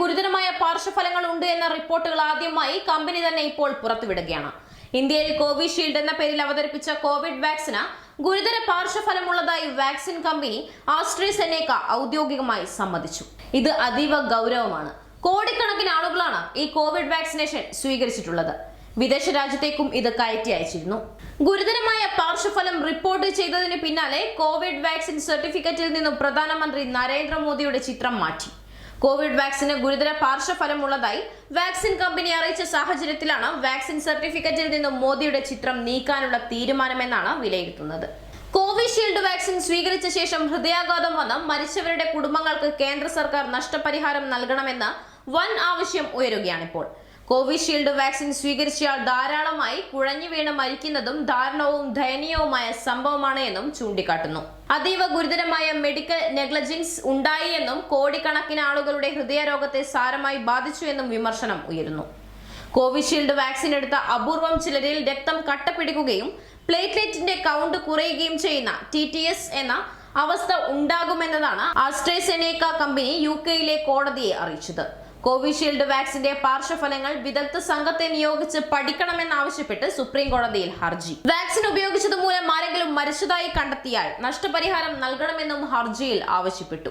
ഗുരുതരമായ പാർശ്വഫലങ്ങൾ ഉണ്ട് എന്ന റിപ്പോർട്ടുകൾ ആദ്യമായി കമ്പനി തന്നെ ഇപ്പോൾ പുറത്തുവിടുകയാണ്. ഇന്ത്യയിൽ കോവിഷീൽഡ് എന്ന പേരിൽ അവതരിപ്പിച്ച കോവിഡ് വാക്സിന് ഗുരുതര പാർശ്വഫലമുള്ളതായി വാക്സിൻ കമ്പനി ആസ്ട്രേസെനേക്ക ഔദ്യോഗികമായി സമ്മതിച്ചു. ഇത് അതീവ ഗൗരവമാണ്. കോടിക്കണക്കിന് ആളുകളാണ് ഈ കോവിഡ് വാക്സിനേഷൻ സ്വീകരിച്ചിട്ടുള്ളത്. വിദേശ രാജ്യത്തേക്കും ഇത് കയറ്റി അയച്ചിരുന്നു. ഗുരുതരമായ പാർശ്വഫലം റിപ്പോർട്ട് ചെയ്തതിന് പിന്നാലെ കോവിഡ് വാക്സിൻ സർട്ടിഫിക്കറ്റിൽ നിന്നും പ്രധാനമന്ത്രി നരേന്ദ്രമോദിയുടെ ചിത്രം മാറ്റി. കോവിഡ് വാക്സിന് ഗുരുതര പാർശ്വഫലമുള്ളതായി വാക്സിൻ കമ്പനി അറിയിച്ച സാഹചര്യത്തിലാണ് വാക്സിൻ സർട്ടിഫിക്കറ്റിൽ നിന്നും മോദിയുടെ ചിത്രം നീക്കാനുള്ള തീരുമാനമെന്നാണ് വിലയിരുത്തുന്നത്. കോവിഷീൽഡ് വാക്സിൻ സ്വീകരിച്ച ശേഷം ഹൃദയാഘാതം വന്ന മരിച്ചവരുടെ കുടുംബങ്ങൾക്ക് കേന്ദ്ര സർക്കാർ നഷ്ടപരിഹാരം നൽകണമെന്ന് വൻ ആവശ്യം ഉയരുകയാണിപ്പോൾ. കോവിഷീൽഡ് വാക്സിൻ സ്വീകരിച്ചയാൾ ധാരാളമായി കുഴഞ്ഞു വീണ് മരിക്കുന്നതും ദാരുണവും ദയനീയവുമായ സംഭവമാണ് എന്നും ചൂണ്ടിക്കാട്ടുന്നു. അതീവ ഗുരുതരമായ മെഡിക്കൽ നെഗ്ലജൻസ് ഉണ്ടായി എന്നും കോടിക്കണക്കിന് ആളുകളുടെ ഹൃദയരോഗത്തെ സാരമായി ബാധിച്ചു എന്നും വിമർശനം ഉയരുന്നു. കോവിഷീൽഡ് വാക്സിൻ എടുത്ത അപൂർവം ചിലരിൽ രക്തം കട്ടപിടിക്കുകയും പ്ലേറ്റ്ലെറ്റിന്റെ കൗണ്ട് കുറയുകയും ചെയ്യുന്ന ടി ടി എസ് എന്ന അവസ്ഥ ഉണ്ടാകുമെന്നതാണ് ആസ്ട്രേസെനേക്ക കമ്പനി യു കെയിലെ കോടതിയെ അറിയിച്ചത്. കോവിഷീൽഡ് വാക്സിന്റെ പാർശ്വഫലങ്ങൾ വിദഗ്ധ സംഘത്തെ നിയോഗിച്ച് പഠിക്കണമെന്നാവശ്യപ്പെട്ട് സുപ്രീം കോടതിയിൽ ഹർജി. വാക്സിൻ ഉപയോഗിച്ചത് മൂലം ആരെങ്കിലും മരിച്ചതായി കണ്ടെത്തിയാൽ നഷ്ടപരിഹാരം നൽകണമെന്നും ഹർജിയിൽ ആവശ്യപ്പെട്ടു.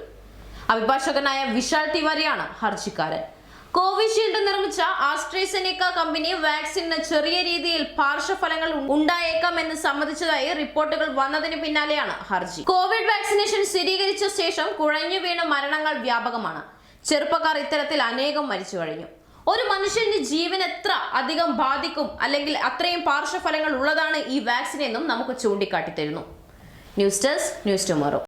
അഭിഭാഷകനായ വിശാൽ തിവാരിയാണ് ഹർജിക്കാരൻ. കോവിഷീൽഡ് നിർമ്മിച്ച ആസ്ട്രേസെനിക്ക കമ്പനി വാക്സിന് ചെറിയ രീതിയിൽ പാർശ്വഫലങ്ങൾ ഉണ്ടായേക്കാം എന്ന് സമ്മതിച്ചതായി റിപ്പോർട്ടുകൾ വന്നതിന് പിന്നാലെയാണ് ഹർജി. കോവിഡ് വാക്സിനേഷൻ സ്ഥിരീകരിച്ച ശേഷം കുഴഞ്ഞു വീണ മരണങ്ങൾ വ്യാപകമാണ്. ചെറുപ്പക്കാർ ഇത്തരത്തിൽ അനേകം മരിച്ചു കഴിഞ്ഞു. ഒരു മനുഷ്യന്റെ ജീവൻ എത്ര അധികം ബാധിക്കും അല്ലെങ്കിൽ അത്രയും പാർശ്വഫലങ്ങൾ ഉള്ളതാണ് ഈ വാക്സിൻ എന്നും നമുക്ക് ചൂണ്ടിക്കാട്ടി തരുന്നു ന്യൂസ് ഡെസ്ക് ന്യൂസ് ടുമോറോ.